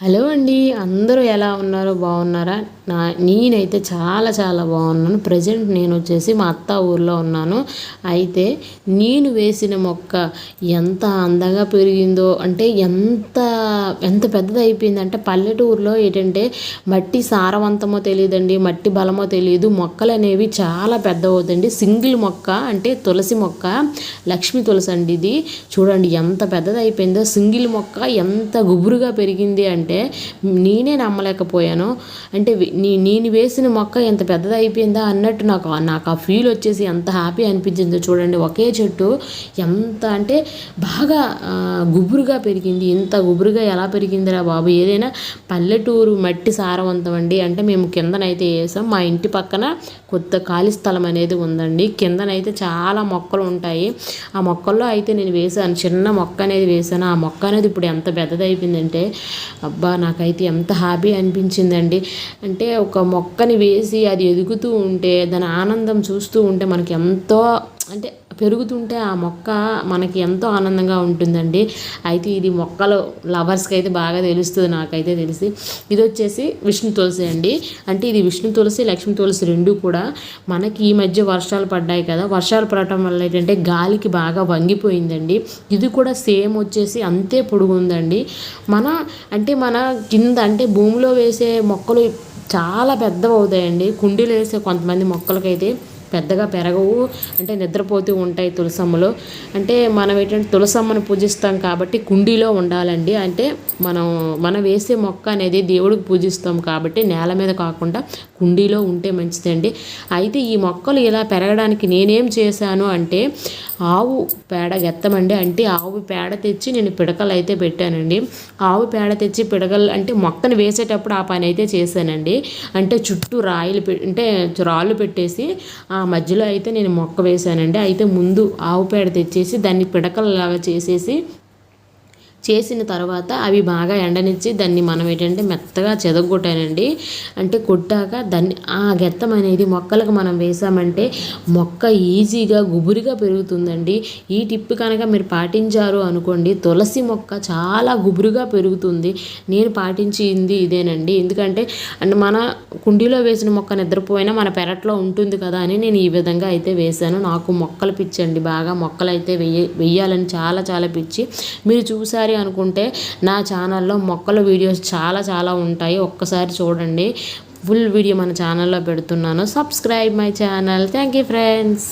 Hello అండి అందరూ ఎలా ఉన్నారో బాగున్నారా? నా నేనైతే చాలా చాలా బాగున్నాను. ప్రజెంట్ నేను వచ్చేసి మా అత్త ఊర్లో ఉన్నాను. అయితే నేను వేసిన మొక్క ఎంత అందంగా పెరిగిందో అంటే ఎంత ఎంత పెద్దది అయిపోయిందంటే పల్లెటూరులో ఏంటంటే మట్టి సారవంతమో తెలియదండి మట్టి బలమో తెలియదు మొక్కలు అనేవి చాలా పెద్ద అవుతుంది సింగిల్ మొక్క అంటే తులసి మొక్క లక్ష్మీ తులసి అండి ఇది. చూడండి ఎంత పెద్దది అయిపోయిందో సింగిల్ మొక్క ఎంత గుబురుగా పెరిగింది అంటే అంటే నేనే నమ్మలేకపోయాను. అంటే నీ నేను వేసిన మొక్క ఎంత పెద్దది అయిపోయిందా అన్నట్టు నాకు నాకు ఆ ఫీల్ వచ్చేసి ఎంత హ్యాపీ అనిపించిందో చూడండి. ఒకే చెట్టు ఎంత అంటే బాగా గుబురుగా పెరిగింది. ఇంత గుబురుగా ఎలా పెరిగిందిరా బాబు? ఏదైనా పల్లెటూరు మట్టి సారవంతం అండి. అంటే మేము కిందనైతే వేసాం. మా ఇంటి పక్కన కొత్త ఖాళీ స్థలం అనేది ఉందండి. కిందనైతే చాలా మొక్కలు ఉంటాయి. ఆ మొక్కల్లో అయితే నేను వేసాను. చిన్న మొక్క అనేది వేసాను. ఆ మొక్క అనేది ఇప్పుడు ఎంత పెద్దదైపోయిందంటే అబ్బా నాకైతే ఎంత హ్యాపీ అనిపించిందండి. అంటే ఒక మొక్కని వేసి అది ఎదుగుతూ ఉంటే దాని ఆనందం చూస్తూ ఉంటే మనకి ఎంతో అంటే పెరుగుతుంటే ఆ మొక్క మనకి ఎంతో ఆనందంగా ఉంటుందండి. అయితే ఇది మొక్కలు లవర్స్కి అయితే బాగా తెలుస్తుంది నాకైతే తెలిసి. ఇది వచ్చేసి విష్ణు తులసి అండి. అంటే ఇది విష్ణు తులసి లక్ష్మీ తులసి రెండు కూడా మనకి ఈ మధ్య వర్షాలు పడ్డాయి కదా. వర్షాలు పడటం వల్ల ఏంటంటే గాలికి బాగా వంగిపోయిందండి. ఇది కూడా సేమ్ వచ్చేసి అంతే పొడుగు ఉందండి. మన అంటే మన కింద అంటే భూమిలో వేసే మొక్కలు చాలా పెద్దవి అవుతాయండి కుండీలు వేసే కొంతమంది మొక్కలకైతే పెద్దగా పెరగవు. అంటే నిద్రపోతూ ఉంటాయి తులసమ్మలు. అంటే మనం ఏంటంటే తులసమ్మను పూజిస్తాం కాబట్టి కుండీలో ఉండాలండి. అంటే మనం మనం వేసే మొక్క అనేది దేవుడికి పూజిస్తాం కాబట్టి నేల మీద కాకుండా కుండీలో ఉంటే మంచిదండి. అయితే ఈ మొక్కలు ఇలా పెరగడానికి నేనేం చేశాను అంటే ఆవు పేడ గెత్తమండి. అంటే ఆవు పేడ తెచ్చి నేను పిడకలు అయితే పెట్టానండి. ఆవు పేడ తెచ్చి పిడకలు అంటే మొక్కను వేసేటప్పుడు ఆ పని అయితే చేశానండి. అంటే చుట్టూ రాయిలు అంటే రాళ్ళు పెట్టేసి ఆ ఆ మధ్యలో అయితే నేను మొక్క వేశానండి. అయితే ముందు ఆవు పేడ తెచ్చేసి దాన్ని పిడకలలాగా చేసేసి చేసిన తర్వాత అవి బాగా ఎండనిచ్చి దాన్ని మనం ఏంటంటే మెత్తగా చెదగొట్టానండి. అంటే కొట్టాక దాన్ని ఆ గెత్తం అనేది మొక్కలకు మనం వేసామంటే మొక్క ఈజీగా గుబురిగా పెరుగుతుందండి. ఈ టిప్ కనుక మీరు పాటించారు అనుకోండి తులసి మొక్క చాలా గుబురుగా పెరుగుతుంది. నేను పాటించింది ఇదేనండి. ఎందుకంటే అంటే మన కుండీలో వేసిన మొక్క నిద్రపోయినా మన పెరట్లో ఉంటుంది కదా అని నేను ఈ విధంగా అయితే వేశాను. నాకు మొక్కలు పిచ్చండి బాగా మొక్కలు అయితే వెయ్య వెయ్యాలని చాలా చాలా పిచ్చి. మీరు చూసారు అనుకుంటే నా ఛానల్లో మొక్కల వీడియోస్ చాలా చాలా ఉంటాయి. ఒక్కసారి చూడండి. ఫుల్ వీడియో మన ఛానల్లో పెడుతున్నాను. Subscribe my channel. Thank you friends.